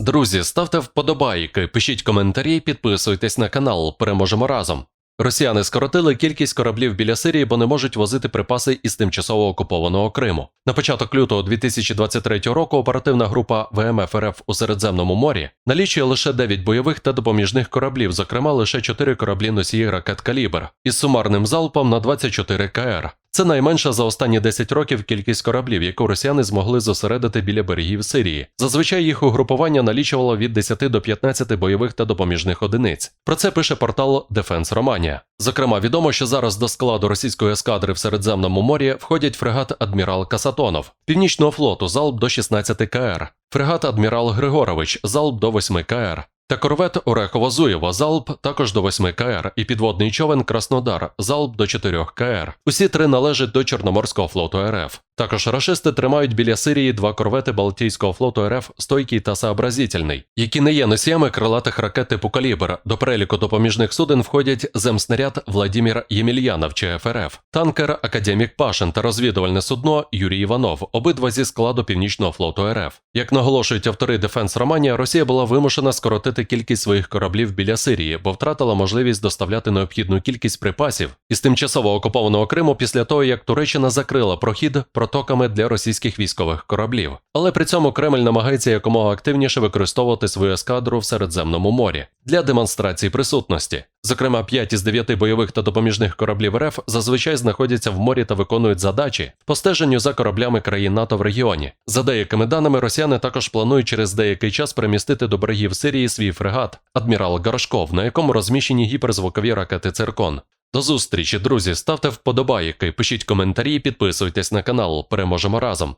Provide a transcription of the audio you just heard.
Друзі, ставте вподобайки, пишіть коментарі, підписуйтесь на канал. Переможемо разом. Росіяни скоротили кількість кораблів біля Сирії, бо не можуть возити припаси із тимчасово окупованого Криму. На початок лютого 2023 року оперативна група ВМФ РФ у Середземному морі налічує лише 9 бойових та допоміжних кораблів, зокрема лише 4 кораблі носії ракет «Калібр» із сумарним залпом на 24 КР. Це найменша за останні 10 років кількість кораблів, яку росіяни змогли зосередити біля берегів Сирії. Зазвичай їх угрупування налічувало від 10 до 15 бойових та допоміжних одиниць. Про це пише портал Defense Romania. Зокрема, відомо, що зараз до складу російської ескадри в Середземному морі входять фрегат Адмірал Касатонов, Північного флоту залп до 16 КР, фрегат Адмірал Григорович залп до 8 КР. Та корвет Орехово-Зуєво залп також до 8 КР і підводний човен Краснодар залп до 4 КР. Усі три належать до Чорноморського флоту РФ. Також рашисти тримають біля Сирії два корвети Балтійського флоту РФ Стойкий та Сообразительний, які не є носіями крилатих ракет типу «Калібр». До переліку допоміжних суден входять земснаряд Владімір Ємельянов чи ФРФ, танкер Академік Пашин та розвідувальне судно Юрій Іванов, обидва зі складу Північного флоту РФ. Як наголошують автори Дефенс Романія, Росія була вимушена скоротити кількість своїх кораблів біля Сирії, бо втратила можливість доставляти необхідну кількість припасів із тимчасово окупованого Криму після того, як Туреччина закрила прохід протоками для російських військових кораблів. Але при цьому Кремль намагається якомога активніше використовувати свою ескадру в Середземному морі для демонстрації присутності. Зокрема, 5 із 9 бойових та допоміжних кораблів РФ зазвичай знаходяться в морі та виконують задачі по стеженню за кораблями країн НАТО в регіоні. За деякими даними, росіяни також планують через деякий час перемістити до берегів Сирії свій фрегат Адмірал Горошков, на якому розміщені гіперзвукові ракети Циркон. До зустрічі, друзі. Ставте вподобайки, пишіть коментарі, підписуйтесь на канал. Переможемо разом.